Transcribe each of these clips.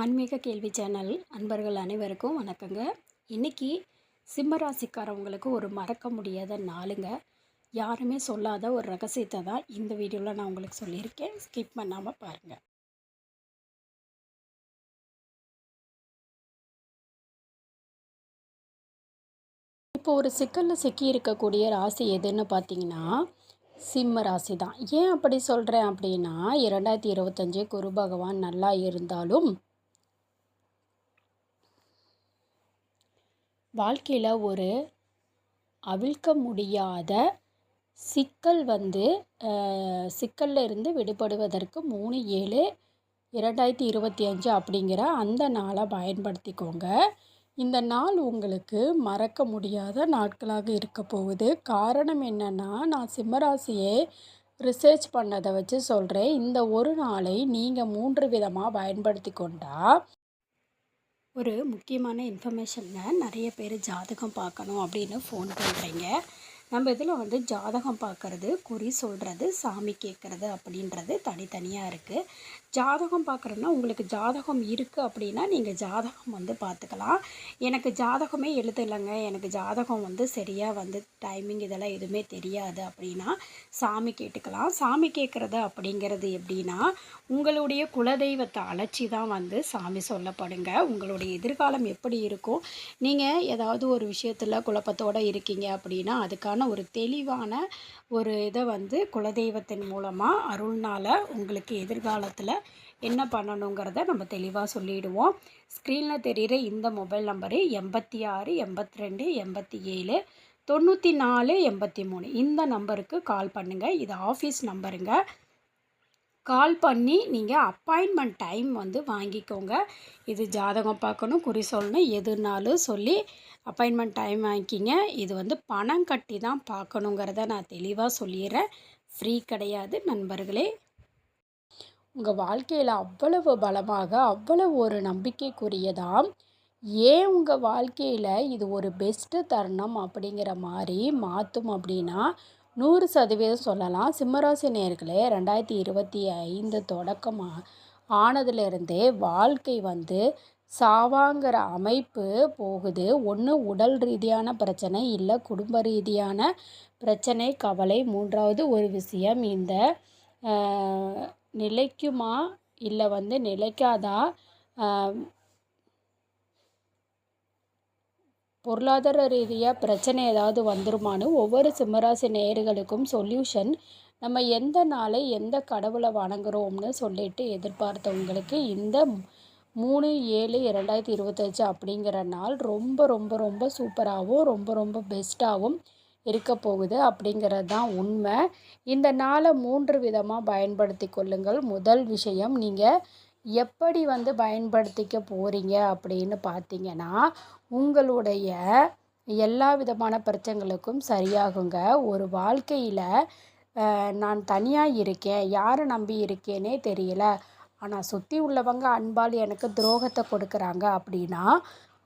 ஆன்மீக கேள்வி சேனல் அன்பர்கள் அனைவருக்கும் வணக்கங்க. இன்னைக்கு சிம்ம ராசிக்காரவங்களுக்கு ஒரு மறக்க முடியாத நாளுங்க. யாருமே சொல்லாத ஒரு ரகசியத்தை தான் இந்த வீடியோவில் நான் உங்களுக்கு சொல்லியிருக்கேன். ஸ்கிப் பண்ணாமல் பாருங்கள் இப்போ ஒரு சிக்கலில் சிக்கி இருக்கக்கூடிய ராசி எதுன்னு பார்த்தீங்கன்னா சிம்ம ராசி தான். ஏன் அப்படி சொல்கிறேன் அப்படின்னா இரண்டாயிரத்தி இருபத்தஞ்சு குரு பகவான் நல்லா இருந்தாலும் வாழ்க்கையில் ஒரு அவிழ்க்க முடியாத சிக்கல் வந்து சிக்கலில் சிக்கல்ல இருந்து விடுபடுவதற்கு மூணு ஏழு இரண்டாயிரத்தி இருபத்தி அஞ்சு அப்படிங்கிற அந்த நாளை பயன்படுத்திக்கோங்க. இந்த நாள் உங்களுக்கு மறக்க முடியாத நாட்களாக இருக்க போகுது. காரணம் என்னென்னா நான் சிம்மராசியை ரிசர்ச் பண்ணதை வச்சு சொல்கிறேன் இந்த ஒரு நாளை நீங்கள் மூன்று விதமாக பயன்படுத்தி கொண்டால் ஒரு முக்கியமான இன்ஃபர்மேஷனில் நிறைய பேர் ஜாதகம் பார்க்கணும் அப்படின்னு ஃபோன் பண்ணுறீங்க நம்ம இதில் வந்து ஜாதகம் பார்க்கறது குறி சொல்கிறது சாமி கேட்குறது அப்படின்றது தனித்தனியாக இருக்குது ஜாதகம் பார்க்குறேன்னா உங்களுக்கு ஜாதகம் இருக்குது அப்படின்னா நீங்கள் ஜாதகம் வந்து பார்த்துக்கலாம். எனக்கு ஜாதகமே எழுதலைங்க. எனக்கு ஜாதகம் வந்து சரியாக வந்து டைமிங் இதெல்லாம் எதுவுமே தெரியாது அப்படின்னா சாமி கேட்டுக்கலாம். சாமி கேட்குறது அப்படிங்கிறது எப்படின்னா உங்களுடைய குலதெய்வத்தை அழைச்சி தான் வந்து சாமி சொல்லப்படுங்க. உங்களுடைய எதிர்காலம் எப்படி இருக்கும்? நீங்கள் ஏதாவது ஒரு விஷயத்தில் குழப்பத்தோடு இருக்கீங்க அப்படின்னா அதுக்கான ஒரு தெளிவான ஒரு இதை வந்து குலதெய்வத்தின் மூலமாக அருள்னால் உங்களுக்கு எதிர்காலத்தில் என்ன பண்ணணுங்கிறத நம்ம தெளிவாக சொல்லிடுவோம். ஸ்க்ரீனில் தெரிகிற இந்த மொபைல் நம்பரு எண்பத்தி ஆறு எண்பத்தி ரெண்டு எண்பத்தி ஏழு தொண்ணூற்றி நாலு எண்பத்தி மூணு. இந்த நம்பருக்கு கால் பண்ணுங்கள் இது ஆஃபீஸ் நம்பருங்க. கால் பண்ணி நீங்கள் அப்பாயின்மெண்ட் டைம் வந்து வாங்கிக்கோங்க. இது ஜாதகம் பார்க்கணும் குறி சொல்லணும் எதுனாலும் சொல்லி அப்பாயின்மெண்ட் டைம் வாங்கிக்கிங்க இது வந்து பணம் கட்டி தான் பார்க்கணுங்கிறத நான் தெளிவாக சொல்லிடுறேன். ஃப்ரீ கிடையாது நண்பர்களே. உங்கள் வாழ்க்கையில் அவ்வளவு பலமாக அவ்வளவு ஒரு நம்பிக்கைக்குரியதாக ஏன் உங்கள் வாழ்க்கையில் இது ஒரு பெஸ்ட்டு தருணம் அப்படிங்கிற மாதிரி மாற்றும் அப்படின்னா நூறு சதவீதம் சொல்லலாம். சிம்மராசி நேர்களே ரெண்டாயிரத்தி இருபத்தி ஐந்து தொடக்கமாக ஆனதுலேருந்தே வாழ்க்கை வந்து சாவாங்கிற அமைப்பு போகுது. ஒன்று உடல் ரீதியான பிரச்சனை இல்லை குடும்ப ரீதியான பிரச்சனை கவலை. மூன்றாவது ஒரு விஷயம் இந்த நிலைக்குமா? இல்லை வந்து நிலைக்காதா? பொருளாதார ரீதியாக பிரச்சனை ஏதாவது வந்துருமான்னு ஒவ்வொரு சிம்மராசி நேயர்களுக்கும் சொல்யூஷன். நம்ம எந்த நாளை எந்த கடவுளை வணங்குறோம்னு சொல்லிட்டு எதிர்பார்த்தவங்களுக்கு இந்த மூணு ஏழு இரண்டாயிரத்தி இருபத்தஞ்சு அப்படிங்கிற நாள் ரொம்ப ரொம்ப ரொம்ப சூப்பராகவும் ரொம்ப ரொம்ப பெஸ்ட்டாகவும் இருக்க போகுது அப்படிங்கிறது தான் உண்மை. இந்த நாளை மூன்று விதமாக பயன்படுத்தி கொள்ளுங்கள். முதல் விஷயம் நீங்கள் எப்படி வந்து பயன்படுத்திக்க போகிறீங்க அப்படின்னு பார்த்தீங்கன்னா உங்களுடைய எல்லா விதமான பிரச்சனைகளுக்கும் சரியாகுங்க. ஒரு வாழ்க்கையில் நான் தனியாக இருக்கேன் யாரை நம்பி இருக்கேனே தெரியல. ஆனால் சுற்றி உள்ளவங்க அன்பால் எனக்கு துரோகத்தை கொடுக்குறாங்க அப்படின்னா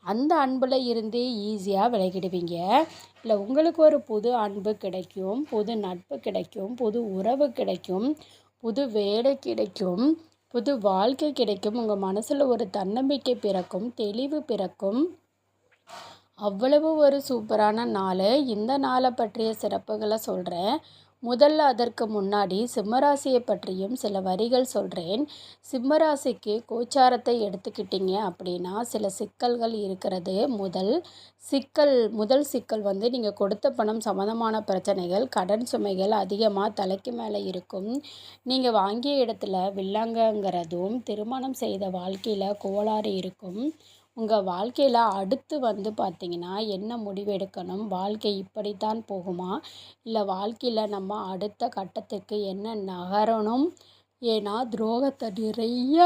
அந்த அன்பில் இருந்தே ஈஸியாக விலகிடுவீங்க. இல்லை உங்களுக்கு ஒரு புது அன்பு கிடைக்கும் புது நட்பு கிடைக்கும் புது உறவு கிடைக்கும் புது வேலை கிடைக்கும் புது வாழ்க்கை கிடைக்கும் உங்கள் மனசில் ஒரு தன்னம்பிக்கை பிறக்கும் தெளிவு பிறக்கும். அவ்வளவு ஒரு சூப்பரான நாள். இந்த நாளை பற்றிய சிறப்புகளை சொல்கிறேன் முதல்ல அதற்கு முன்னாடி சிம்மராசியை பற்றியும் சில வரிகள் சொல்கிறேன் சிம்மராசிக்கு கோச்சாரத்தை எடுத்துக்கிட்டிங்க அப்படின்னா சில சிக்கல்கள் இருக்கிறது. முதல் சிக்கல் முதல் சிக்கல் வந்து நீங்கள் கொடுத்த பணம் சம்மந்தமான பிரச்சனைகள் கடன் சுமைகள் அதிகமாக தலைக்கு மேலே இருக்கும். நீங்கள் வாங்கிய இடத்துல வில்லங்கங்கிறதும் திருமணம் செய்த வாழ்க்கையில் கோளாறு இருக்கும். உங்கள் வாழ்க்கையில் அடுத்து வந்து பார்த்தீங்கன்னா என்ன முடிவெடுக்கணும் வாழ்க்கை இப்படித்தான் போகுமா? இல்லை வாழ்க்கையில் நம்ம அடுத்த கட்டத்துக்கு என்ன நகரணும்? ஏன்னா துரோகத்தை நிறைய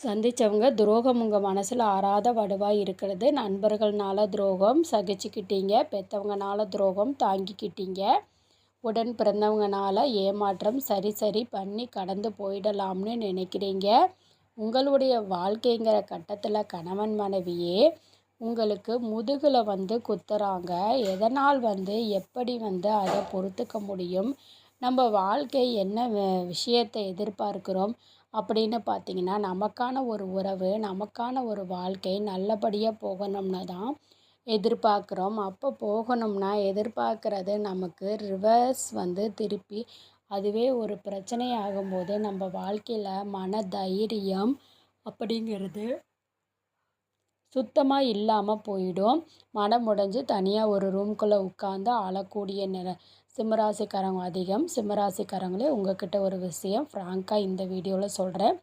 சந்தித்தவங்க துரோகம் உங்கள் மனசில் ஆறாத வடுவாக இருக்கிறது. நண்பர்கள்னால துரோகம் சகிச்சுக்கிட்டீங்க. பெற்றவங்கனால துரோகம் தாங்கிக்கிட்டீங்க. உடன் பிறந்தவங்கனால ஏமாற்றம் சரி சரி பண்ணி கடந்து போயிடலாம்னு நினைக்கிறீங்க. உங்களுடைய வாழ்க்கைங்கிற கட்டத்தில் கணவன் மனைவியே உங்களுக்கு முதுகில் வந்து குத்துறாங்க. எதனால் வந்து எப்படி வந்து அதை பொறுத்துக்க முடியும்? நம்ம வாழ்க்கை என்ன விஷயத்தை எதிர்பார்க்கிறோம்? அப்படின்னு பார்த்தீங்கன்னா நமக்கான ஒரு உறவு நமக்கான ஒரு வாழ்க்கை நல்லபடியாக போகணும்னு தான் எதிர்பார்க்குறோம். அப்போ போகணும்னா எதிர்பார்க்குறது நமக்கு ரிவர்ஸ் வந்து திருப்பி அதுவே ஒரு பிரச்சனை ஆகும்போது நம்ம வாழ்க்கையில் மன தைரியம் அப்படிங்கிறது சுத்தமாக இல்லாமல் போயிடும். மனம் உடைஞ்சு தனியாக ஒரு ரூம்குள்ளே உட்காந்து அழக்கூடிய நில சிம்மராசிக்காரங்க அதிகம். சிம்மராசிக்காரங்களே உங்ககிட்ட ஒரு விஷயம் ஃப்ராங்காக இந்த வீடியோவில் சொல்கிறேன்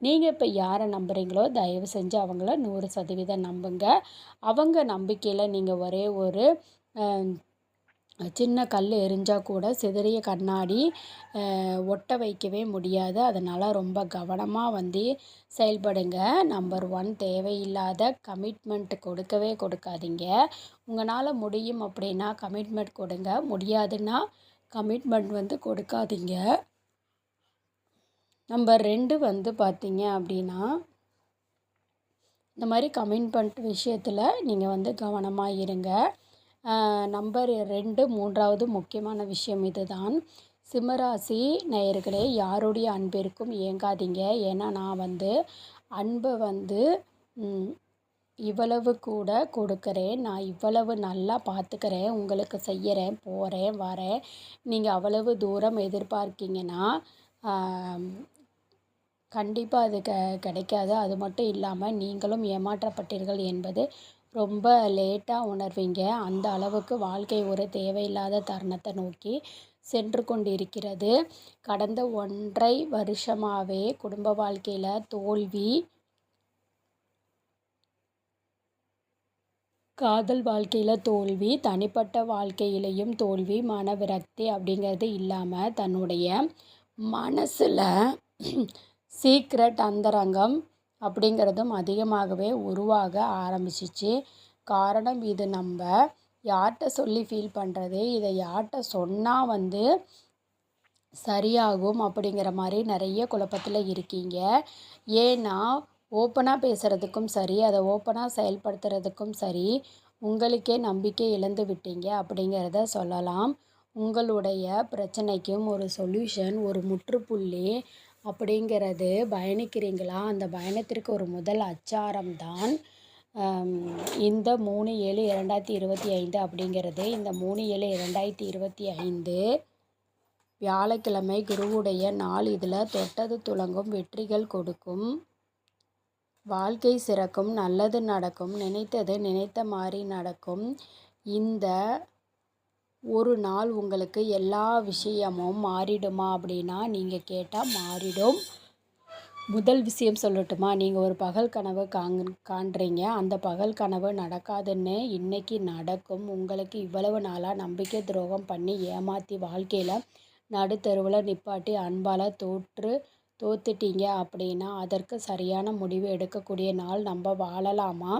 நீங்கள் இப்போ யாரை நம்புகிறீங்களோ தயவு செஞ்சு அவங்கள நூறு சதவீதம் நம்புங்க. அவங்க நம்பிக்கையில் நீங்கள் ஒரே ஒரு சின்ன கல் எரிஞ்சால் கூட சிதறிய கண்ணாடி ஒட்ட வைக்கவே முடியாது. அதனால் ரொம்ப கவனமாக வந்து செயல்படுங்க. நம்பர் ஒன் தேவையில்லாத கமிட்மெண்ட் கொடுக்கவே கொடுக்காதீங்க. உங்களால் முடியும் அப்படின்னா கமிட்மெண்ட் கொடுங்க. முடியாதுன்னா கமிட்மெண்ட் வந்து கொடுக்காதீங்க. நம்பர் ரெண்டு வந்து பார்த்தீங்க அப்படின்னா இந்த மாதிரி கமிட்மெண்ட் விஷயத்தில் நீங்கள் வந்து கவனமாக இருங்க. நம்பர் ரெண்டு மூன்றாவது முக்கியமான விஷயம் இதுதான். சிம்மராசி நேயர்களே யாருடைய அன்பிற்கும் ஏங்காதீங்க ஏன்னா நான் வந்து அன்பை வந்து இவ்வளவு கூட கொடுக்குறேன். நான் இவ்வளவு நல்லா பார்த்துக்கிறேன். உங்களுக்கு செய்கிறேன் போகிறேன் வரேன். நீங்கள் அவ்வளவு தூரம் எதிர்பார்க்கிங்கன்னா கண்டிப்பாக அது க கிடைக்காது. அது மட்டும் இல்லாமல் நீங்களும் ஏமாற்றப்பட்டீர்கள் என்பது ரொம்ப லேட்டாக உணர்வீங்க. அந்த அளவுக்கு வாழ்க்கை ஒரு தேவையில்லாத தருணத்தை நோக்கி சென்று கொண்டிருக்கிறது. கடந்த ஒன்றை வருஷமாகவே குடும்ப வாழ்க்கையில் தோல்வி காதல் வாழ்க்கையில் தோல்வி தனிப்பட்ட வாழ்க்கையிலையும் தோல்வி மன விரக்தி அப்படிங்கிறது இல்லாமல் தன்னுடைய மனசில் சீக்ரெட் அந்தரங்கம் அப்படிங்கிறதும் அதிகமாகவே உருவாக ஆரம்பிச்சிச்சு. காரணம் இது நம்ம யார்கிட்ட சொல்லி ஃபீல் பண்ணுறது இதை யார்கிட்ட சொன்னால் வந்து சரியாகும் அப்படிங்கிற மாதிரி நிறைய குழப்பத்தில் இருக்கீங்க. ஏன்னா ஓப்பனாக பேசுகிறதுக்கும் சரி அதை ஓப்பனாக செயல்படுத்துறதுக்கும் சரி உங்களுக்கே நம்பிக்கை இழந்து விட்டீங்க அப்படிங்கிறத சொல்லலாம். உங்களுடைய பிரச்சனைக்கும் ஒரு சொல்யூஷன் ஒரு முற்றுப்புள்ளி அப்படிங்கிறது பயணிக்கிறீங்களா? அந்த பயணத்திற்கு ஒரு முதல் அச்சாரம் தான் இந்த மூணு ஏழு இரண்டாயிரத்தி இருபத்தி ஐந்து அப்படிங்கிறது. இந்த மூணு ஏழு இரண்டாயிரத்தி இருபத்தி ஐந்து வியாழக்கிழமை குருவுடைய நாள். இதில் தொட்டது துளங்கும் வெற்றிகள் கொடுக்கும். வாழ்க்கை சிறக்கும் நல்லது நடக்கும் நினைத்தது நினைத்த மாதிரி நடக்கும். இந்த ஒரு நாள் உங்களுக்கு எல்லா விஷயமும் மாறிடுமா அப்படின்னா நீங்கள் கேட்டால் மாறிடும். முதல் விஷயம் சொல்லட்டுமா? நீங்கள் ஒரு பகல் கனவு காங் காண்றீங்க. அந்த பகல் கனவு நடக்காதுன்னு இன்றைக்கி நடக்கும். உங்களுக்கு இவ்வளவு நாளாக நம்பிக்கை துரோகம் பண்ணி ஏமாற்றி வாழ்க்கையில் நடுத்தருவில் நிப்பாட்டி அன்பால் தோற்று தோத்துட்டீங்க அப்படின்னா அதற்கு சரியான முடிவு எடுக்கக்கூடிய நாள். நம்ம வாழலாமா?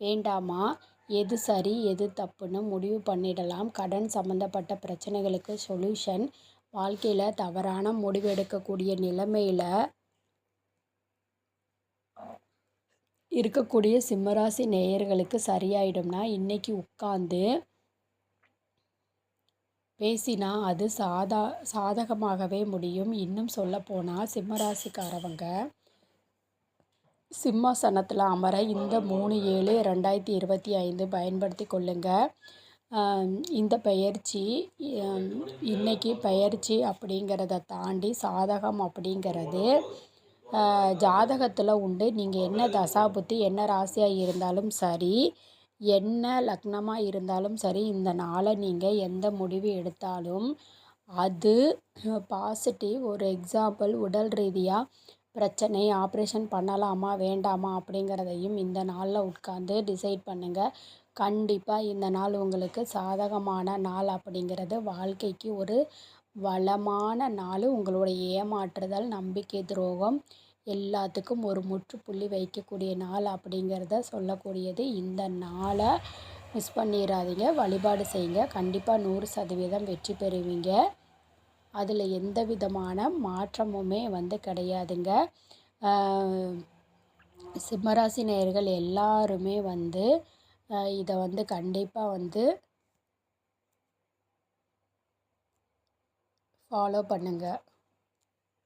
வேண்டாமா? எது சரி எது தப்புன்னு முடிவு பண்ணிடலாம். கடன் சம்மந்தப்பட்ட பிரச்சனைகளுக்கு சொல்யூஷன் வாழ்க்கையில் தவறான முடிவு எடுக்கக்கூடிய நிலைமையில் இருக்கக்கூடிய சிம்மராசி நேயர்களுக்கு சரியாயிடும்னா இன்றைக்கி உட்காந்து பேசினா அது சாதா சாதகமாகவே முடியும். இன்னும் சொல்லப்போனால் சிம்மராசிக்காரவங்க சிம்மாசனத்தில் அமர இந்த மூணு ஏழு ரெண்டாயிரத்தி இருபத்தி ஐந்து பயன்படுத்தி கொள்ளுங்கள் இந்த பயிற்சி இன்றைக்கி பயிற்சி அப்படிங்கிறத தாண்டி சாதகம் அப்படிங்கிறது ஜாதகத்தில் உண்டு. நீங்கள் என்ன தசாபுத்தி என்ன ராசியாக இருந்தாலும் சரி என்ன லக்னமாக இருந்தாலும் சரி இந்த நாளை நீங்கள் எந்த முடிவு எடுத்தாலும் அது பாசிட்டிவ் ஒரு எக்ஸாம்பிள் உடல் ரீதியாக பிரச்சனை ஆப்ரேஷன் பண்ணலாமா வேண்டாமா அப்படிங்கிறதையும் இந்த நாளில் உட்காந்து டிசைட் பண்ணுங்கள் கண்டிப்பாக இந்த நாள் உங்களுக்கு சாதகமான நாள் அப்படிங்கிறது வாழ்க்கைக்கு ஒரு வளமான நாள். உங்களுடைய ஏமாற்றுதல் நம்பிக்கை துரோகம் எல்லாத்துக்கும் ஒரு முற்றுப்புள்ளி வைக்கக்கூடிய நாள் அப்படிங்கிறத சொல்லக்கூடியது. இந்த நாளை மிஸ் பண்ணிடாதீங்க வழிபாடு செய்யுங்க. கண்டிப்பாக நூறு சதவீதம் வெற்றி பெறுவீங்க. அதில் எந்த விதமான மாற்றமுமே வந்து கிடையாதுங்க. சிம்மராசி நேயர்கள் எல்லாருமே வந்து இதை வந்து கண்டிப்பாக வந்து ஃபாலோ பண்ணுங்கள்